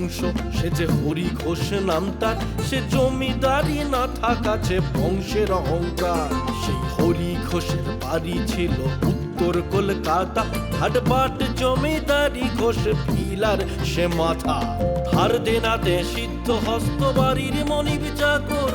বংশ সে যে হরি ঘোষ নাম তার সে জমিদারি না থাকাছে বংশের অহংকার। সেই হরি ঘোষের বাড়ি ছিল উত্তর কলকাতা। হাটবাট জমিদারি ঘোষ ফিলার সে মাথা। ধার দেনাতে সিদ্ধ হস্ত বাড়ির মনিব চাকর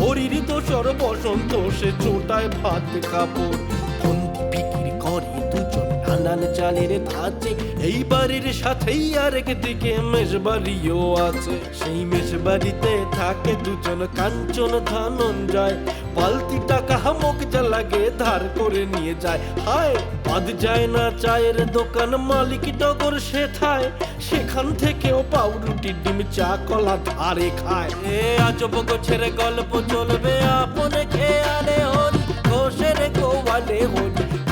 হরির দোসর বসন্ত সে চোটায় ভাত কাপড়। ফন্দি বিক্রি করে দুজন নানান চালের ধাঁচে। এই বাড়ির সাথেই আরেক দিকে মেষবাড়িও আছে। সেই মেষবাড়িতে থাকে দুজন কাঞ্চন ধনঞ্জয়। পালতি টাকা হামক যা লাগে ধার করে নিয়ে যায়। হায়, বাদ যায় না চায়ের দোকান, মালিক টগর সে থায়। সেখান থেকেও পাউরুটি, ডিম, চা, কলা ধারে খায়। এ আজব গোছের গল্প চলবে, আপনে খেয়ালে হরি, ঘোষের গোয়ালে হরি।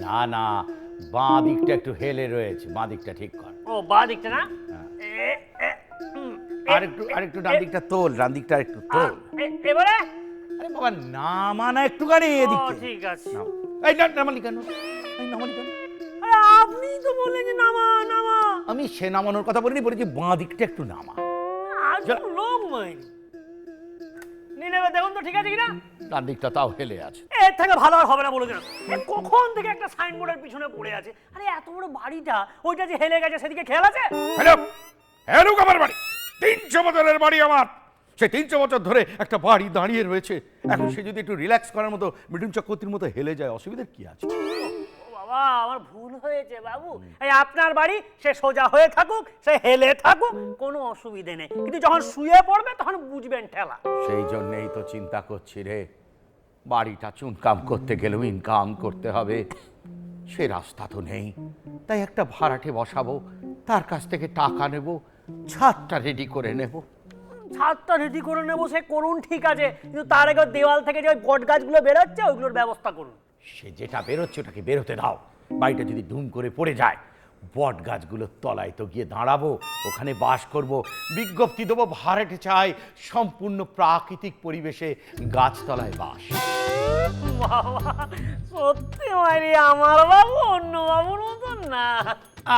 না না বাঁ দিকটা একটু হেলে রয়েছে বাঁ দিকটা ঠিক কর। ও বা দিকটা না? হ্যাঁ। আর একটু আর একটু ডান দিকটা তোল ডান দিকটা একটু তোল। এ- এবারে? আরে বাবা না একটুখানি ও এদিকে। ঠিক আছে। এই না নামালি কেন? এই নামালি কেন? আরে আপনি তো বললেন যে নামা নামা। আমি সে নামানোর কথা বলিনি বলেছি বাঁ দিকটা একটু নামা। আজ লোক মাইন নেবে দেখুন তো ঠিক আছে কিনা? ডান দিকটা তাও হেলে আছে। এর থেকে ভালো আর হবে না বলে দিলাম। এ কখন থেকে একটা সাইনবোর্ডের পিছনে পড়ে আছে? আরে এত বড় বাড়িটা ওইটা যে হেলে গেছে সেদিকে খেয়াল আছে? হ্যালো হ্যালো আমার বাড়ি তিনশো বছরের বাড়ি আমার। সে তিনশো বছর ধরে একটা বাড়ি দাঁড়িয়ে রয়েছে। এখন সে যদি একটু রিল্যাক্স করার মতো মিঠুন চক্রবর্তীর মতো হেলে যায় অসুবিধার কি আছে? বাবা আমার ভুল হয়েছে বাবু। এই আপনার বাড়ি সে সোজা হয়ে থাকুক সে হেলে থাকুক কোনো অসুবিধে নেই। কিন্তু যখন শুয়ে পড়বে তখন বুঝবেন ঠেলা। সেই জন্যেই তো চিন্তা করছি রে। বাড়িটা চুনকাম করতে গেলেও ইনকাম করতে হবে। সে রাস্তা তো নেই। তাই একটা ভাড়াটে বসাবো তার কাছ থেকে টাকা নেব ছাদটা রেডি করে নেব। ছাদটা রেডি করে নেব সে করুন ঠিক আছে। কিন্তু তার আগে দেওয়াল থেকে যে ওই বট গাছগুলো বেরোচ্ছে ওইগুলোর ব্যবস্থা করুন। সে যেটা বেরোচ্ছে ওটাকে বেরোতে দাও। বাড়িটা যদি ধুম করে পড়ে যায় বট গাছগুলোর তলায় তো গিয়ে দাঁড়াবো ওখানে বাস করব। বিজ্ঞপ্তি দেবো ভাড়াটে চাই সম্পূর্ণ প্রাকৃতিক পরিবেশে গাছতলায় বাস। বাবা সত্যি আমার বাবু অন্য বাবুর মতন না।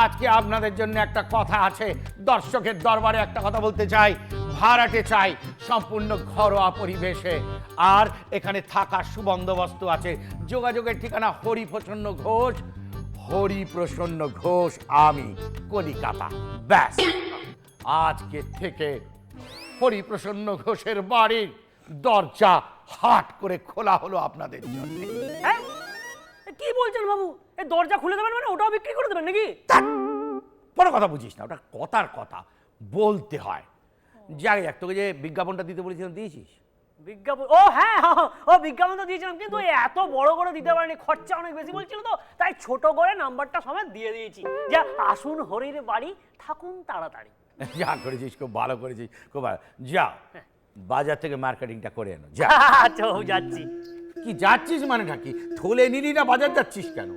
আজকে আপনাদের জন্য একটা কথা আছে দর্শকের দরবারে একটা কথা বলতে চাই। ভাড়াটে চাই সম্পূর্ণ ঘরোয়া পরিবেশে। আর এখানে থাকার সুবন্দোবস্ত আছে। যোগাযোগের ঠিকানা হরিপ্রসন্ন ঘোষ হরিপ্রসন্ন ঘোষ আমি কলিকাতা। ব্যাস। আজকে থেকে হরিপ্রসন্ন ঘোষের বাড়ির দরজা হাট করে খোলা হলো আপনাদের জন্য। হ্যাঁ? কি বলছেন বাবু? এই দরজা খুলে দেবেন মানে ওটাও বিক্রি করে দেবেন নাকি? বড় কথা বুঝিস না ওটা কথার কথা। বলতে হয়। যাই এক তোকে যে বিজ্ঞাপনটা দিতে বলেছিলাম দিয়েছিস? বিজ্ঞাপন ও হ্যাঁ হ্যাঁ, ও বিজ্ঞাপন তো দিয়েছিলাম কিন্তু এত বড় করে দিতে পারেনি খরচা অনেক বেশি বলছিল তো তাই ছোট করে নাম্বারটা সমেত দিয়ে দিয়েছি। যে আসুন হরির বাড়ি থাকুন তাড়াতাড়ি। যা করেছিস খুব ভালো করেছিস খুব ভালো। যা বাজার থেকে মার্কেটিংটা করে এনো যা। আচ্ছা ও যাচ্ছি। কি যাচ্ছিস মানেটা কি? থলে নিলি না বাজার যাচ্ছিস কেন?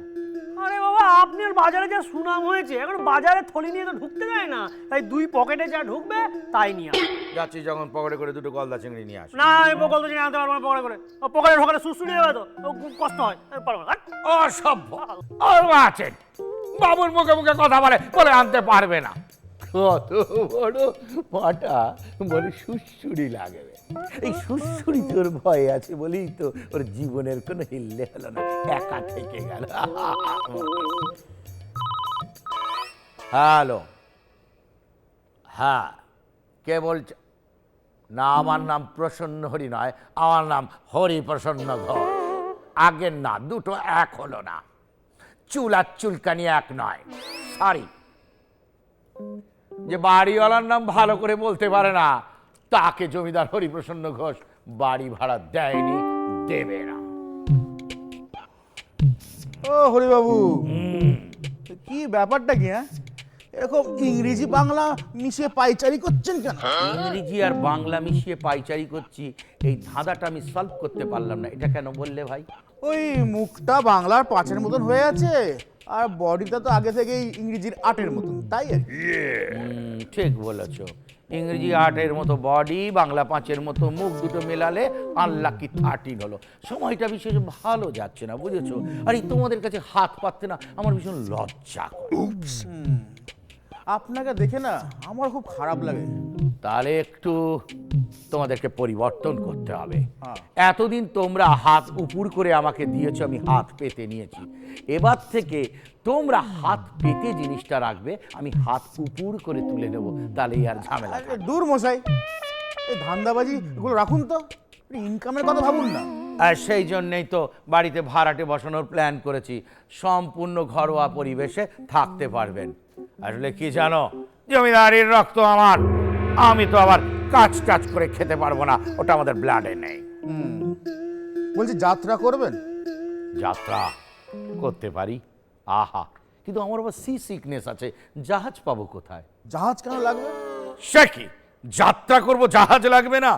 আরে বাবা আপনার বাজারে যা সুনাম হয়েছে এখন বাজারে থলি নিয়ে তো ঢুকতে যায় না তাই দুই পকেটে যা ঢুকবে তাই নিয়ে আসো। যাচ্ছিস যখন পকেটে করে দুটো গলদা চিংড়ি নিয়ে আস না আমি পকল তো আনতে পারব না পকেটে করে। ও পকেটে ঢোকালে সুসুড়ি যাবে তো ও কষ্ট হয় পারব না। অসভ্য আছেন বাবুর মুখে মুখে কথা বলে বলে আনতে পারবে না। কত বড় পাটা বলে সুসুরি লাগবে এই সুসুরি তোর ভয় আছে বলেই তো ওর জীবনের কোনো হিল্লে হলো না একা থেকে গেল। হ্যালো। হ্যাঁ কে বলছে? না আমার নাম প্রসন্ন হরি নয় আমার নাম হরি প্রসন্ন ঘোষ। আগের না দুটো এক হলো না। চুল আর চুলকানি এক নয়। সরি যে বাড়িওয়ালার নাম ভালো করে বলতে পারে না তাকে জমিদার হরিপ্রসন্ন ঘোষ বাড়ি ভাড়া দেয়নি দেবে না। ও হরিবাবু কি ব্যাপারটা কি হ্যাঁ? এরকম ইংরেজি বাংলা মিশিয়ে পাইচারি করছেন কেন? ইংরেজি আর বাংলা মিশিয়ে পাইচারি করছি এই ধাঁধাটা আমি সলভ করতে পারলাম না। এটা কেন বললে ভাই? ওই মুখটা বাংলার পাঁচের মতন হয়ে আছে আর বডিটা তো আগে থেকেই ইংরেজির আটের মতন তাই আর ঠিক বলেছ। ইংরেজি আটের মতো বডি বাংলা পাঁচের মতো মুখ দুটো মেলালে আনলাকি থার্টিন হলো। সময়টা বিশেষ ভালো যাচ্ছে না বুঝেছ? আর এই তোমাদের কাছে হাত পাততে না আমার ভীষণ লজ্জা করে। আপনাকে দেখে না আমার খুব খারাপ লাগে। তাহলে একটু তোমাদেরকে পরিবর্তন করতে হবে। হ্যাঁ। এতদিন তোমরা হাত উপুর করে আমাকে দিয়েছ আমি হাত পেতে নিয়েছি। এবার থেকে তোমরা হাত পেতে জিনিসটা রাখবে আমি হাত উপুর করে তুলে নেব তাহলেই আর ঝামেলা দূর মশাই এই ধান্দাবাজি এগুলো রাখুন তো ইনকামের কথা ভাবুন না। আর সেই জন্যেই তো বাড়িতে ভাড়াটে বসানোর প্ল্যান করেছি সম্পূর্ণ ঘরোয়া পরিবেশে থাকতে পারবেন। আসলে কি জানো? জমিদারির রক্ত আমার। আমি তো আবার কাজ কাজ করে খেতে পারব না। ওটা আমাদের ব্লাডে নেই। বলছি যাত্রা করবেন? যাত্রা করতে পারি। আহা! কিন্তু আমার আবার সি সিকনেস আছে। জাহাজ পাবো কোথায়? জাহাজ কেন লাগবে? সে কি? যাত্রা করব, জাহাজ লাগবে না।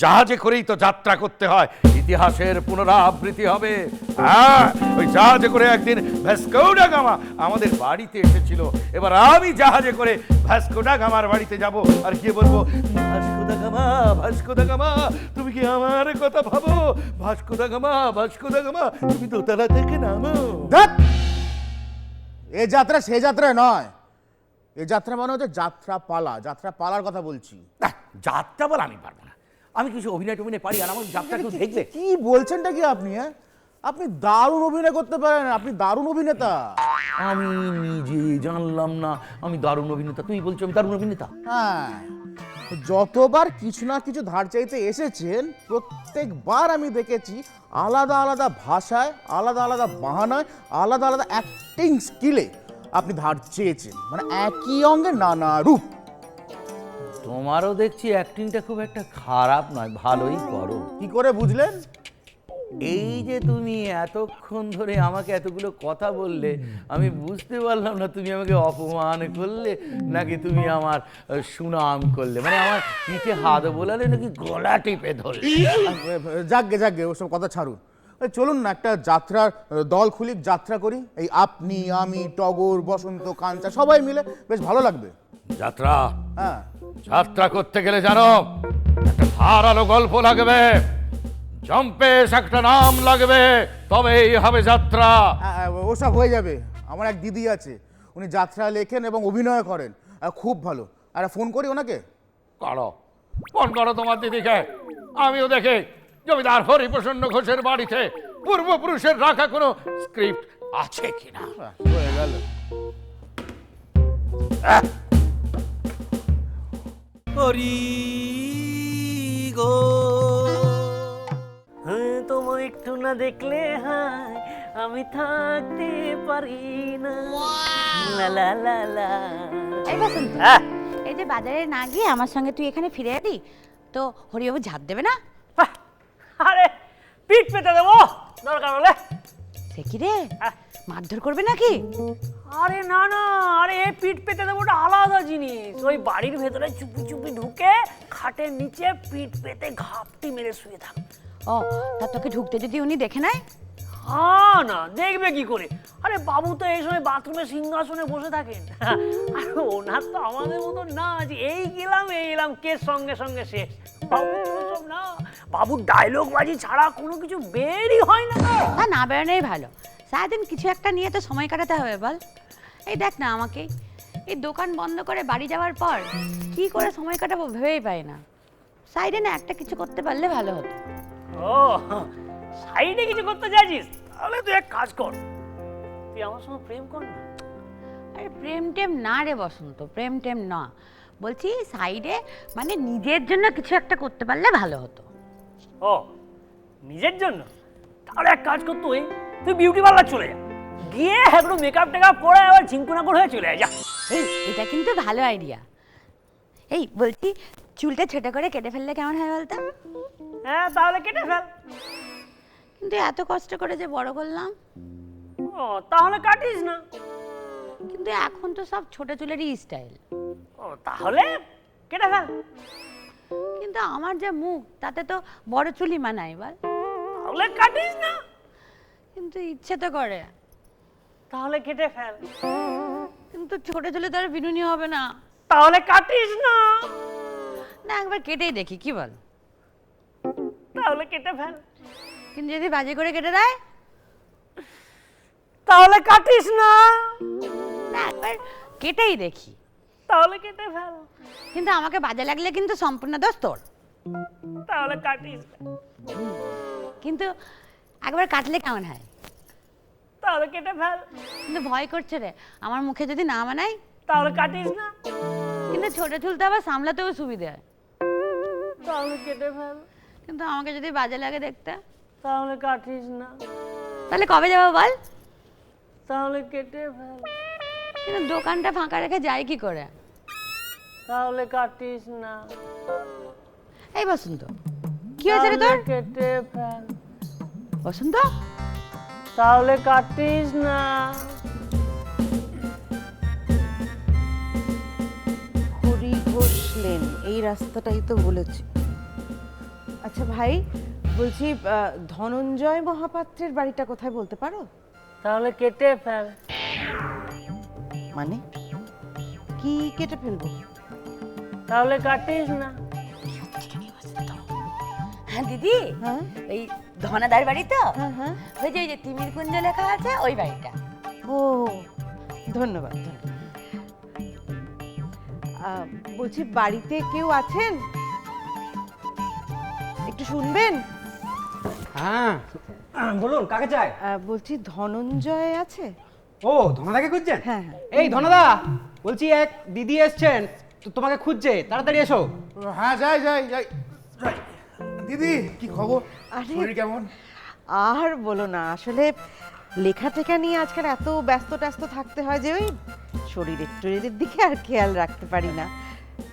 জাহাজে করেই তো যাত্রা করতে হয়। ইতিহাসের পুনরাবৃত্তি হবে। হ্যাঁ ওই জাহাজে করে একদিন ভ্যাসকোডা গামা আমাদের বাড়িতে এসেছিল। এবার আমি জাহাজে করে ভ্যাসকোডা গামার বাড়িতে যাব। আর গিয়ে বলব ভাস্কোদা গামা ভাস্কোদা গামা, তুমি কি আমার কথা ভাবো? ভাস্কোদা গামা ভাস্কোদা গামা, তুমি দোতলা থেকে নামো। এ যাত্রা সে যাত্রা নয়। এ যাত্রা মানে হচ্ছে যাত্রা পালা যাত্রা পালার কথা বলছি। না, যাত্রা বলে আমি পারব না। আমি কিছু অভিনয় টভিনয় পারি আর আমার যাত্রা কেউ দেখবে? কি বলছেনটা কি আপনি হ্যাঁ? আপনি দারুণ অভিনয় করতে পারেন আপনি দারুণ অভিনেতা। আমি নিজে জানলাম না আমি দারুণ অভিনেতা। তুই বলছো আমি দারুণ অভিনেতা? হ্যাঁ যতবার কিছু না কিছু ধার চাইতে এসেছেন প্রত্যেকবার আমি দেখেছি আলাদা আলাদা ভাষায় আলাদা আলাদা বাহানায় আলাদা আলাদা অ্যাক্টিং স্কিলে আপনি ধার চেয়েছেন। মানে একই অঙ্গে নানা রূপ। তোমারও দেখছি অ্যাক্টিংটা খুব একটা খারাপ নয় ভালোই করো। কি করে বুঝলেন? এই যে তুমি এতক্ষণ ধরে আমাকে এতগুলো কথা বললে আমি বুঝতে পারলাম না তুমি আমাকে অপমান করলে নাকি তুমি আমার সুনাম করলে। মানে আমার পিঠে হাত বোলালে নাকি গলা টিপে ধরলে। যাকগে যাকগে ওসব কথা ছাড়ুন। চলুন না একটা যাত্রার দল খুলি যাত্রা করি। এই আপনি আমি টগর বসন্ত কাঞ্চা সবাই মিলে বেশ ভালো লাগবে। যাত্রা? হ্যাঁ। যাত্রা করতে গেলে জানো একটা ধারালো গল্প লাগবে। জম্পেশ একটা নাম লাগবে তবেই হবে যাত্রা। হ্যাঁ, হ্যাঁ, ওসব হয়ে যাবে। আমার এক দিদি আছে উনি যাত্রা লেখেন এবং অভিনয় করেন। খুব ভালো। আর ফোন করি ওনাকে? করো। ফোন করো তোমার দিদিকে। আমিও দেখে জমিদার হরিপ্রসন্ন ঘোষের বাড়িতে পূর্বপুরুষের রাখা কোনো স্ক্রিপ্ট আছে কিনা? হয়ে গেল। হরি গো। হ্যাঁ তোমায় একটু না দেখলে হায় আমি থাকতে পারি না। লা লা লা লা। এই বসন্ত হ্যাঁ। এই যে বাজারে না গিয়ে আমার সঙ্গে তুই এখানে ফিরে এলি তো হরিবাবু ঝাঁপ দেবে না? পিঠ পেতে দেবো। দরকার হলে। সে কি রে? মারধর করবে নাকি? আরে না না আরে এই পিঠ পেতে দেবো ওটা আলাদা জিনিস। ওই বাড়ির ভেতরে চুপি চুপি ঢুকে খাটের নিচে পিঠ পেতে ঘাপটি মেরে শুয়ে থাক। ও তা তোকে ঢুকতে যদি উনি দেখে নেয়? হ্যাঁ না দেখবে কি করে? আরে বাবু তো এই সময় বাথরুমে সিংহাসনে বসে থাকেন। আর ওনার তো আমাদের মতো না যে এই গেলাম এই এলাম কে সঙ্গে সঙ্গে শেষ। বাবু সব না বাবুর ডায়লগ বাজি ছাড়া কোনো কিছু বেরই হয় না। তা না বেরোনোই ভালো। সারাদিন কিছু একটা নিয়ে তো সময় কাটাতে হবে বল। এই দেখ না আমাকে এই দোকান বন্ধ করে বাড়ি যাওয়ার পর কি করে সময় কাটাবো ভেবেই পাই না। সাইডে না একটা কিছু করতে পারলে ভালো হতো। ও সাইডে কিছু করতে চাইছিস তাহলে তুই এক কাজ কর। তুই আমার সঙ্গে প্রেম কর না। আরে প্রেম টেম না রে বসন্ত প্রেম টেম না। বলছি সাইডে মানে নিজের জন্য কিছু একটা করতে পারলে ভালো হতো। ও নিজের জন্য? তাহলে এক কাজ কর তুই তুই বিউটি পার্লার চলে যা। গিয়ে একটু মেকআপ টেকআপ পরে আবার ঝিঙ্কুনাকুর হয়ে চলে যা। এই এটা কিন্তু ভালো আইডিয়া এই বলছি চুলটা ছোট করে কেটে ফেললে কেমন হয় বলতো? হ্যাঁ তাহলে কেটে ফেল। কিন্তু এত কষ্ট করে যে বড় করলাম? ও তাহলে কাটিস না। কিন্তু এখন তো সব ছোট চুলেরই স্টাইল ও তাহলে কেটে ফেল। কিন্তু আমার যে মুখ তাতে তো বড় চুলই মানায় বল। তাহলে কাটিস না। কিন্তু ইচ্ছে তো করে। তাহলে কেটে ফেল। কিন্তু ছোট চুলে তো আর বিনুনি হবে না। তাহলে কাটিস না। না একবার কেটেই দেখি কি বল? তাহলে কেটে ফেল। কিন্তু যদি বাজে করে কেটে দেয়? তাহলে কাটিস না। না একবার কেটেই দেখি। তাহলে কেটে ফেল। কিন্তু আমাকে বাজে লাগলে কিন্তু সম্পূর্ণ দোষ তোর। তাহলে কাটিস না। কিন্তু একবার কাটলে কেমন হয়? তাহলে কেটে ফেল। কিন্তু ভয় করছে রে। আমার মুখে যদি না মানাই তাহলে কাটিস না। কিন্তু ছোট চুল তো আবার সামলাতেও সুবিধে হয়। তাহলে কেটে ফেল। কিন্তু আমাকে যদি বাজে লাগে দেখতে? তাহলে কাটিস না। তাহলে কবে যাব বল? তাহলে কেটে ফেল। কিন্তু দোকানটা ফাঁকা রেখে যাই কি করে? তাহলে কাটিস না। এই বসন্ত কি হয়েছে রে তোর? তাহলে কেটে ফেল। বসন্ত? তাহলে কাটিস না। হরি ঘোষ লেন এই রাস্তাটাই তো বলেছি। আচ্ছা ভাই বলছি ধনঞ্জয় মহাপাত্রের বাড়িটা কোথায় বলতে পারো? তাহলে কেটে ফেল। মানে? কি কেটে ফেলব? তাহলে কাটিস না। হ্যাঁ দিদি হ্যাঁ? এই ধনাদার বাড়ি তো? হ্যাঁ হ্যাঁ। ওই যে ওই যে তিমির কুঞ্জ লেখা আছে ওই বাড়িটা। ও ধন্যবাদ ধন্যবাদ। বলছি বাড়িতে কেউ আছেন? একটু শুনবেন? হ্যাঁ। বলুন কাকে চাই? বলছি ধনঞ্জয় আছে? ও ধনাদাকে খুঁজছেন? হ্যাঁ, হ্যাঁ। এই ধনাদা বলছি এক দিদি এসছেন তো তোমাকে খুঁজছে। তাড়াতাড়ি এসো। হ্যাঁ যাই যাই যাই। যাই। দিদি কি খবর? আরে- শরীর কেমন? আর বলো না আসলে লেখা টেখা নিয়ে আজকাল এত ব্যস্ত ট্যস্ত থাকতে হয় যে ওই শরীরের টরীরের দিকে আর খেয়াল রাখতে পারি না।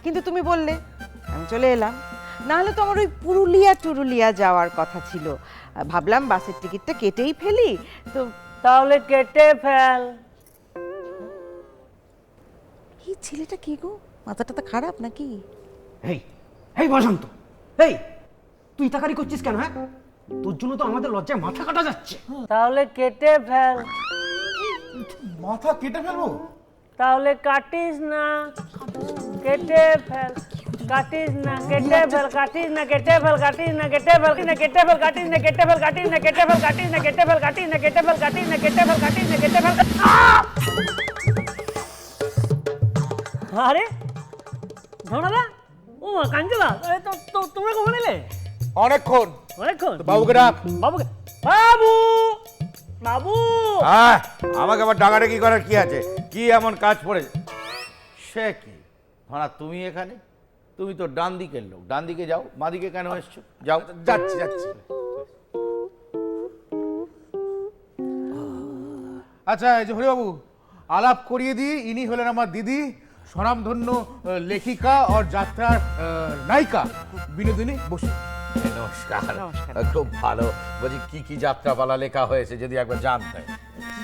কিন্তু তুমি বললে আমি চলে এলাম। নাহলে তো আমার ওই পুরুলিয়া টুরুলিয়া যাওয়ার কথা ছিল। ভাবলাম বাসের টিকিটটা কেটেই ফেলি। তো তাহলে কেটে ফেল। এই ছেলেটা কি গো? মাথাটা তো খারাপ নাকি? এই এই বসন্ত এই তুই তাকারি করছিস কেন হ্যাঁ? তোর জন্য তো আমাদের লজ্জায় মাথা কাটা যাচ্ছে। তাহলে কেটে ফেল। মাথা কেটে ফেলব? তাহলে কাটিস না কেটে ফেল কাটিস না কেটে ফেল কাটিস না কেটে ফেল কাটিস না কেটে ফেল না কেটে ফেল কাটিস না কেটে ফেল কাটিস না কেটে ফেল কাটিস না কেটে ফেল কাটিস না কেটে ফেল কাটিস না কেটে ফেল কাটিস না কেটে ফেল আরে ধনাদা ও কাঞ্চলা এ তো তো- তোমরা কখন এলে অনেকক্ষণ অনেকক্ষণ তো বাবুকে ডাক বাবুকে বাবু বাবু হ্যাঁ আমাকে আবার ডাকাডাকি করার কি আছে কি এমন কাজ পড়ে? সে কি? ভাড়া তুমি এখানে? তুমি তো ডান দিকের লোক। ডান দিকে যাও। মা দিকে কেন এসছো? যাও। যাচ্ছি যাচ্ছি। আচ্ছা এই যে হরিবাবু আলাপ করিয়ে দিই। ইনি হলেন আমার দিদি স্বনামধন্য আহ, লেখিকা আর যাত্রার আহ, নায়িকা। বিনোদিনী বসু। নমস্কার। খুব ভালো। বলছি কি কি যাত্রাপালা লেখা হয়েছে যদি একবার জানতে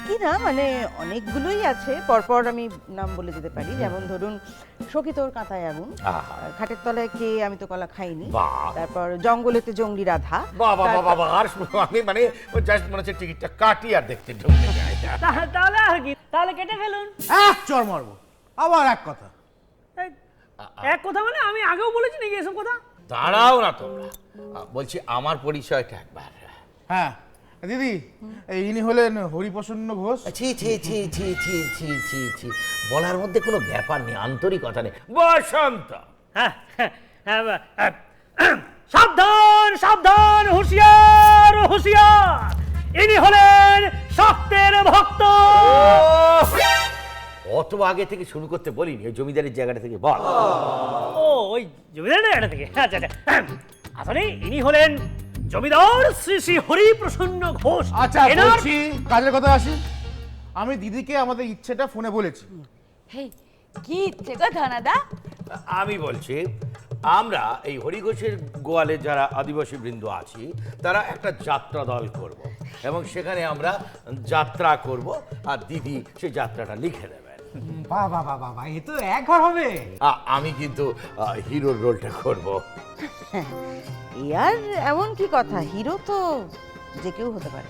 কি না? মানে অনেকগুলোই আছে। পরপর আমি নাম বলে দিতে পারি। যেমন ধরুন সখিতোর কাঁথায় আগুন খাটের তলায় কে আমি তো কলা খাইনি। তারপর জঙ্গলেতে জঙ্গলি রাধা। বাবা বাবা আর আমি মানে জাস্ট মনে হচ্ছে টিকিটটা কাটি আর দেখতে ঢুকতে তা- তাহলে আর কি? তাহলে কেটে ফেলুন। এক চর মারবো। আবার এক কথা। এক কথা মানে আমি আগেও বলেছি নাকি এসব কথা? দাঁড়াও না তোমরা। বলছি আমার পরিচয়টা একবার। হ্যাঁ। দিদি এই ইনি হলেন হরিপ্রসন্ন ঘোষ। ছি ছি ছি ছি ছি ছি ছি ছি। বলার মধ্যে কোনো ব্যাপার নেই আন্তরিকতা নেই। বসন্ত! হ্যাঁ, হ্যাঁ, হ্যাঁ, হ্যাঁ, সাবধান সাবধান হুঁশিয়ার হুঁশিয়ার। ইনি হলেন শক্তের ভক্ত। অত আগে থেকে শুরু করতে বলিনি ওই জমিদারের জায়গাটা থেকে বল। ও ওই জমিদারের জায়গাটা থেকে? আচ্ছা আচ্ছা। আসলে ইনি হলেন জমিদার শ্রী শ্রী হরিপ্রসন্ন ঘোষ আচ্ছা এনার- বলছি কাজের কথা আসি? আমি দিদিকে আমাদের ইচ্ছেটা ফোনে বলেছি। হেই কি ইচ্ছে গো ধনাদা? আমি বলছি আমরা এই হরিঘোষের গোয়ালে যারা আদিবাসী বৃন্দ আছি তারা একটা যাত্রা দল করব। এবং সেখানে আমরা যাত্রা করব আর দিদি সেই যাত্রাটা লিখে দেবেন। বাহ বাহ বাহ বাহ বাহ, এ তো এক ঘর হবে। আ- আমি কিন্তু আ, হিরোর রোলটা করব। এ আর এমন কি কথা? হিরো তো যে কেউ হতে পারে।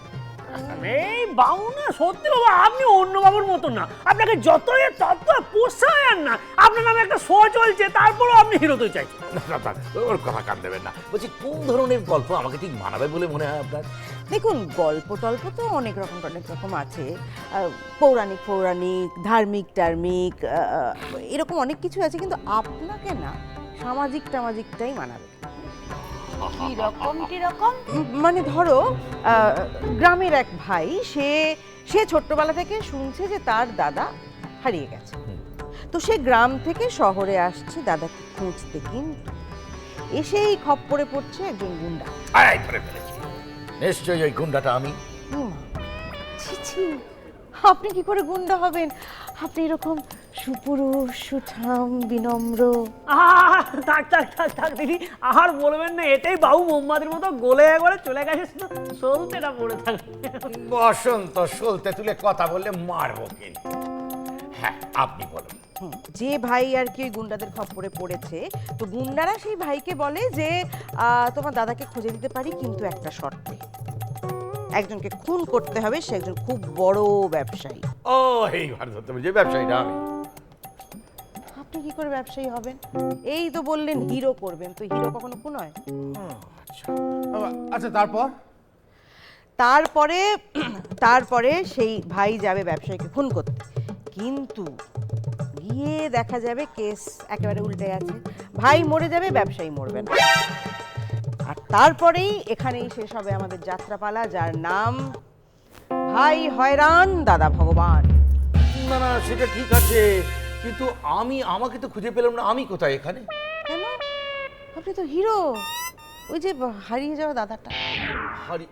এই বাবু না সত্যি বাবা আপনি অন্য বাবুর মতন না। আপনাকে যতই তত পোষায় আর না আপনার নামে একটা শো চলছে তারপরও আপনি হিরো তো চাই না, না, না, ওর কথা কান দেবেন না। বলছি কোন ধরনের গল্প আমাকে ঠিক মানাবে বলে মনে হয় আপনার? দেখুন গল্প টল্প তো অনেক রকম অনেক রকম আছে। আহ, পৌরাণিক পৌরাণিক ধার্মিক টার্মিক এরকম অনেক কিছু আছে কিন্তু আপনাকে না সামাজিক টামাজিকটাই মানাবে। কি রকম কি রকম? মানে ধরো গ্রামের এক ভাই সে সে ছোট্টবেলা থেকে শুনছে যে তার দাদা হারিয়ে গেছে। তো সে গ্রাম থেকে শহরে আসছে দাদাকে খুঁজতে কিন্তু এসেই খপ্পরে পড়ছে একজন গুন্ডা। আয় ধরে ফেলেছি। নিশ্চয়ই ওই গুন্ডাটা আমি। ছি আপনি কি করে গুন্ডা হবেন? আপনি এরকম সুপুরুষ সুঠাম বিনম্র। আহ, থাক থাক থাক থাক দিদি আর বলবেন না এটাই বাবু মোহাম্মদের মতো গোলে একবারে চলে গেছে সলতেটা পড়ে থাকে। বসন্ত সলতে তুলে কথা বললে মারবো কিন্তু হ্যাঁ আপনি বলুন। যে ভাই আর কি ওই গুন্ডাদের খপ্পরে পড়েছে তো গুন্ডারা সেই ভাইকে বলে যে আহ, তোমার দাদাকে খুঁজে দিতে পারি কিন্তু একটা শর্তে। একজনকে খুন করতে হবে সে একজন খুব বড় ব্যবসায়ী। ও এই ভারত যে ব্যবসায়ীটা আমি। কি করে ব্যবসায়ী হবেন? এই তো বললেন হিরো করবেন তো হিরো কখনো খুন হয়? আচ্ছা তারপর? তারপরে তারপরে সেই ভাই যাবে ব্যবসায়ীকে খুন করতে। কিন্তু গিয়ে দেখা যাবে কেস একেবারে উল্টে গেছে। ভাই মরে যাবে ব্যবসায়ী মরবে না। আর তারপরেই এখানেই শেষ হবে আমাদের যাত্রাপালা যার নাম ভাই হয়রান দাদা ভগবান। না না সেটা ঠিক আছে। কিন্তু আমি আমাকে তো খুঁজে পেলাম না আমি কোথায় এখানে? কেন? আপনি তো হিরো। ওই যে হারিয়ে যাওয়া দাদাটা। হারি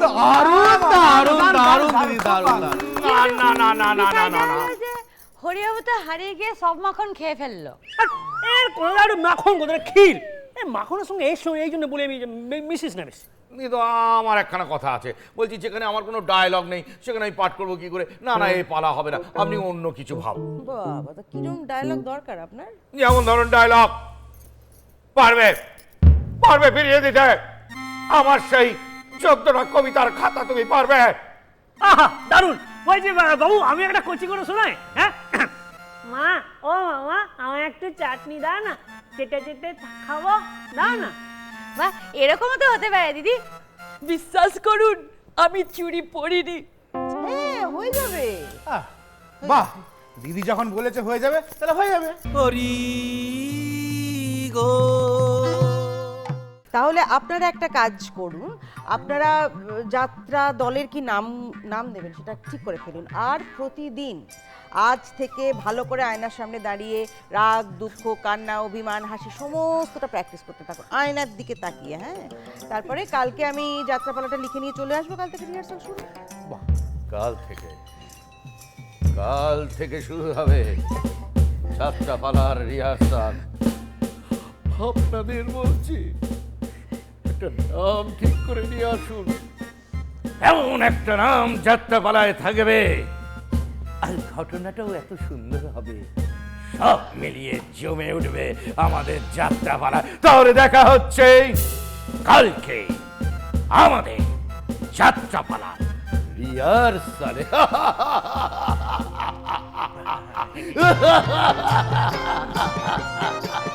দারুণ দারুণ দারুণ দিদি দারুণ না না না না না না না। হরিবাবু তো হারিয়ে গিয়ে সব মাখন খেয়ে ফেলল। এর কোনো মাখন কোথায়? ক্ষীর। এই মাখনের সঙ্গে এই সঙ্গে এই জন্য বলে আমি মি- মিশিস না বেশি কিন্তু আমার একখানা কথা আছে। বলছি যেখানে আমার কোনো ডায়লগ নেই সেখানে আমি পাঠ করব কি করে? না না এই পালা হবে না। আপনি অন্য কিছু বাবা তো কিরম ডায়লগ দরকার আপনার? যেমন ধরুন ডায়লগ পারবে পারবে ফিরিয়ে দিতে। আমার সেই চোদ্দটা কবিতার খাতা তুমি পারবে। আহা দারুণ! বলছি বাবু আমি একটা কচি করে শোনাই হ্যাঁ? মা ও মামা আমার একটু চাটনি দাও না। চেটে চেটে খাব দাও না। বাহ এরকমও তো হতে পারে দিদি। বিশ্বাস করুন আমি চুরি পড়িনি। হ্যাঁ হয়ে যাবে। বাহ দিদি যখন বলেছে হয়ে যাবে তাহলে হয়ে যাবে। হরি গো। তাহলে আপনারা একটা কাজ করুন আপনারা যাত্রা দলের কি নাম নাম দেবেন সেটা ঠিক করে ফেলুন। আর প্রতিদিন আজ থেকে ভালো করে আয়নার সামনে দাঁড়িয়ে রাগ দুঃখ কান্না অভিমান হাসি সমস্তটা প্র্যাকটিস করতে থাকুন। আয়নার দিকে তাকিয়ে হ্যাঁ? তারপরে কালকে আমি যাত্রাপালাটা লিখে নিয়ে চলে আসব কাল থেকে রিহার্সাল শুরু। কাল থেকে। কাল থেকে শুরু হবে যাত্রাপালার রিহার্সাল আপনাদের বলছি একটা নাম ঠিক করে নিয়ে আসুন। এমন একটা নাম যাত্রাপালায় থাকবে। আর ঘটনাটাও এত সুন্দর হবে। সব মিলিয়ে জমে উঠবে আমাদের যাত্রাপালা। তাহলে দেখা হচ্ছে কালকে আমাদের যাত্রাপালা রিহার্সালে।